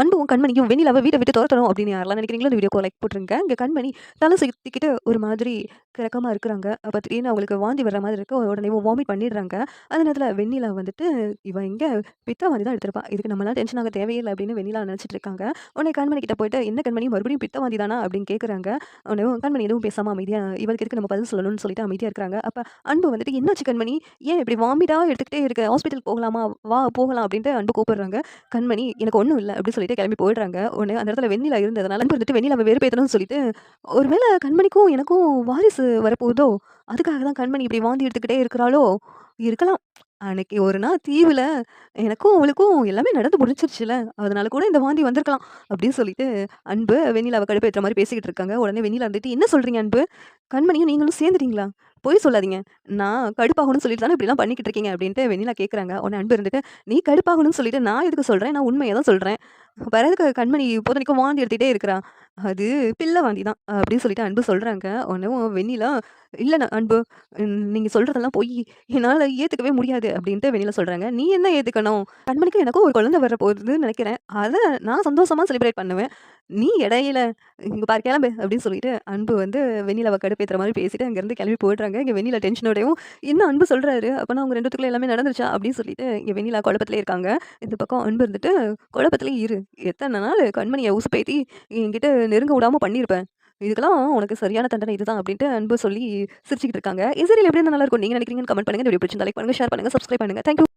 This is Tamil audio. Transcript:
அன்பும் கண்மணியும் வெண்ணிலாவை வீட்டை விட்டு துரத்தணும் அப்படின்னு யாரெல்லாம் நினைக்கிறீங்களோ அந்த வீடியோக்கு லைக் போட்டுருங்க. இங்கே கண்மணி தலை சுற்றிக்கிட்டு ஒரு மாதிரி கிறக்கமாக இருக்கிறாங்க. அப்போ திடீர்னு அவங்களுக்கு வாந்தி வர்ற மாதிரி இருக்கு. உடனே வாமிட் பண்ணிடுறாங்க. அந்த நேரத்தில் வெண்ணிலா வந்துட்டு இவன் இங்கே பித்தா வாந்தி தான் எடுத்திருப்பா. இதுக்கு நம்மளாம் டென்ஷன் ஆக தேவையில்லை அப்படின்னு வெண்ணிலா நினச்சிட்டு இருக்காங்க. உடனே கண்மணி கிட்ட போயிட்டு என்ன கண்மணி மறுபடியும் பித்த வாந்தி தானா? அப்படின்னு கேட்குறாங்க உடனே கண்மணி எதுவும் பேசாமல் அமைதியாக இவளுக்கு எதுக்கு நம்ம பதில் சொல்லணும்னு சொல்லிட்டு அமைதியாக இருக்கிறாங்க. அப்போ அன்பு வந்துட்டு என்னாச்சு கண்மணி? ஏன் இப்படி வாமிட்டாக எடுத்துக்கிட்டே இருக்க? ஹாஸ்பிட்டல் போகலாமா? வா போகலாம் அப்படின்ட்டு அன்பு கூப்பிடுறாங்க. கண்மணி எனக்கு ஒன்றும் இல்லை அப்படின்னு சொல்லிட்டு கிளம்பி போயிடுறாங்க. ஒன்று அந்த இடத்துல வெண்ணிலா இருந்ததுனால அன்பு வந்துட்டு வெண்ணிலாவை வெறுப்பேற்றணும்னு சொல்லிட்டு ஒருவேளை கண்மணிக்கும் எனக்கும் வாரிசு வரப்போகுதோ? அதுக்காக தான் கண்மணி இப்படி வாந்தி எடுத்துக்கிட்டே இருக்கிறாளோ? இருக்கலாம். அன்னைக்கு ஒரு நாள் தீவில் எனக்கும் அவளுக்கும் எல்லாமே நடந்து முடிஞ்சிருச்சுல. அதனால கூட இந்த வாந்தி வந்திருக்கலாம் அப்படின்னு சொல்லிட்டு அன்பு வெண்ணிலாவை கடுப்பேற்ற மாதிரி பேசிக்கிட்டு இருக்காங்க. உடனே வெண்ணிலா வந்துட்டு என்ன சொல்றீங்க அன்பு? கண்மணியும் நீங்களும் சேர்ந்துட்டீங்களா? பொய் சொல்லாதீங்க. நான் கடுப்பாகணும்னு சொல்லிட்டு தானே இப்படிலாம் பண்ணிக்கிட்டு இருக்கீங்க அப்படின்ட்டு வெண்ணிலா கேட்குறாங்க உடனே அன்பு இருந்துட்டு நீ கடுப்பாகணும்னு சொல்லிட்டு நான் எதுக்கு சொல்கிறேன் நான் உண்மையை தான் சொல்கிறேன் வரதுக்கு கண்மணி இப்போதைக்கும் வாந்தி எடுத்துகிட்டே இருக்கிறா. அது பிள்ளை வாந்தி தான் அப்படின்னு சொல்லிட்டு அன்பு சொல்கிறாங்க உடனே வெண்ணிலா இல்லை அன்பு நீங்கள் சொல்கிறதெல்லாம் போய் என்னால் ஏற்றுக்கவே முடியாது அப்படின்ட்டு வெளியில் சொல்கிறாங்க நீ என்ன ஏற்றுக்கணும் கண்மணிக்கு எனக்கும் ஒரு குழந்தை வர போகுதுன்னு நினைக்கிறேன். அதை நான் சந்தோஷமாக செலிப்ரேட் பண்ணுவேன். நீ இடையில இங்கே பாரு கிளம்பு அப்படின்னு சொல்லிட்டு அன்பு வந்து வெண்ணிலாவை கடுப்பேற்றுற மாதிரி பேசிட்டு அங்கேருந்து கிளம்பி போயிடுறாங்க. இங்கே வெண்ணிலா டென்ஷனோடையும் இன்னும் அன்பு சொல்கிறாரு அப்போனா அவங்க ரெண்டுத்துக்குள்ள எல்லாமே நடந்துச்சா அப்படின்னு சொல்லிட்டு இங்கே வெண்ணிலா குழப்பத்திலே இருக்காங்க. இந்த பக்கம் அன்பு இருந்துட்டு குழப்பத்திலே இரு. எத்தனை நாள் கண்மணியை உசுப்பேத்தி என்கிட்ட நெருங்க விடாமல் பண்ணியிருப்பேன். இதுக்கெல்லாம் உனக்கு சரியான தண்டனை இதுதான் அப்படின்ட்டு அன்பு சொல்லி சிரிச்சுக்கிட்டு இருக்காங்க. இசரியில் எப்படி இருந்தால் நல்லா இருக்கும்? நீங்கள் நினைக்கிறீங்கன்னு கமெண்ட் பண்ணுங்க. இந்த வீடியோ பிடிச்சிருந்தா லைக் பண்ணுங்கள் ஷேர் பண்ணுங்க சப்ஸ்கிரைப் பண்ணுங்கள் தேங்க்யூ